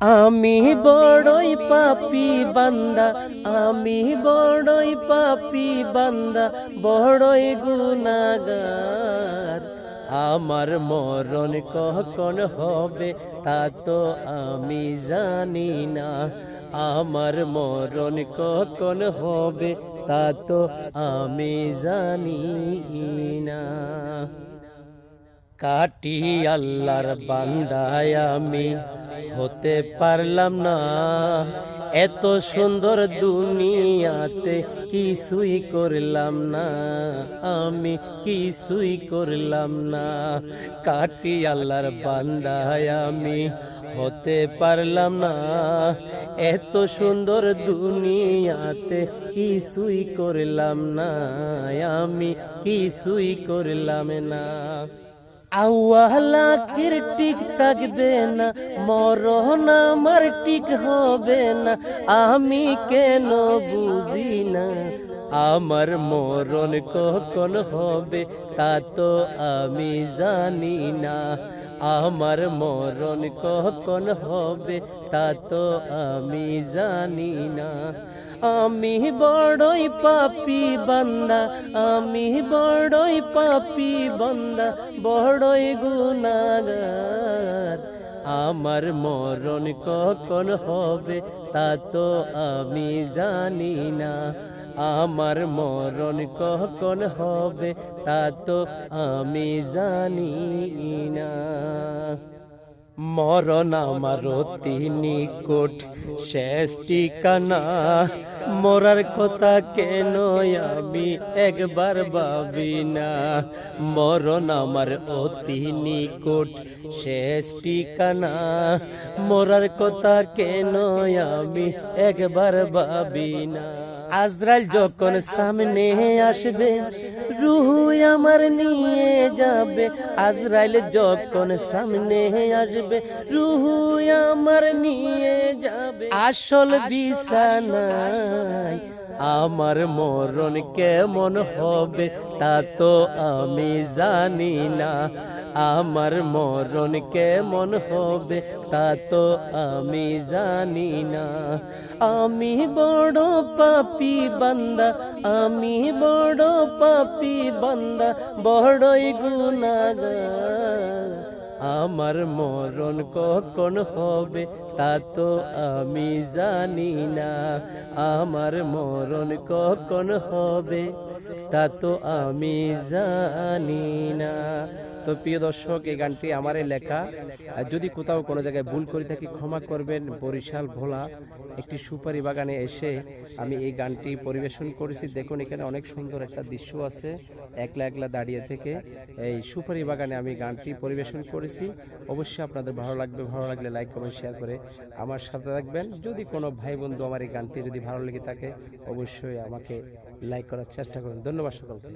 আমি বড়ই পাপি বান্দা আমি বড়ই পাপি বান্দা বড়ই গুনাগার। আমার মরণ কখন হবে তা তো আমি জানি না। আমার মরণ কখন হবে তা তো আমি জানি না। কাটি আল্লাহর বান্দায় আমি হতে পারলাম না। এত সুন্দর দুনিয়াতে কিছুই করলাম না। আমি কিছুই করলাম না। কাটি আল্লাহর বান্দায় আমি হতে পারলাম না। এত সুন্দর দুনিয়াতে কিছুই করলাম না। আমি কিছুই করলাম না। আওয়ালা কির টিক থাকবে না, মরণ আমার টিক হবে না। আমি কেন বুঝি না, আমার মরণ কখন হবে তা তো আমি জানি না। আমার মরণ কখন হবে তা তো আমি জানি না। আমি বড়ই পাপি বান্দা, আমি বড়ই পাপি বান্দা, বড়ই গুনাগার। আমার মরণ কখন হবে তা তো আমি জানি না। আমার মরণ কখন হবে তা তো আমি জানি না। মরণ আমার অতি নিকট শেষ ঠিকানা মরার কথা কেন আমি একবার ভাবি না। মরণ আমার অতি নিকট শেষ ঠিকানা মরার কথা কেন আমি একবার ভাবি না। আজরাইল যখন সামনে আসবে রুহু আমার নিয়ে যাবে। আজরাইল যখন সামনে আসবে রুহু আমার নিয়ে যাবে। আসল বিছানায় আমার মরণ কেমন হবে তা তো আমি জানি না। আমার মরণ কেমন হবে তা তো আমি জানি না। আমি বড় পাপি বান্দা, আমি বড় পাপি বান্দা, বড়ই গুনাগার আমার মরণ কখন হবে তা তো আমি জানি না। আমার মরণ কখন হবে তা তো আমি জানি না। তো প্রিয় দর্শক, এই গানটি আমারই লেখা। যদি কোথাও কোনো জায়গায় ভুল করে থাকি, ক্ষমা করবেন। বরিশাল ভোলা একটি সুপারি বাগানে এসে আমি এই গানটি পরিবেশন করেছি। দেখুন, এখানে অনেক সুন্দর একটা দৃশ্য আছে, একলা একলা দাঁড়িয়ে থেকে। এই সুপারি বাগানে আমি গানটি পরিবেশন করেছি। অবশ্যই আপনাদের ভালো লাগবে। ভালো লাগলে লাইক, কমেন্ট, শেয়ার করে আমার সাথে থাকবেন। যদি কোনো ভাই বন্ধু আমার এই গানটি যদি ভালো লেগে থাকে, অবশ্যই আমাকে লাইক করার চেষ্টা করুন। ধন্যবাদ সকলকে।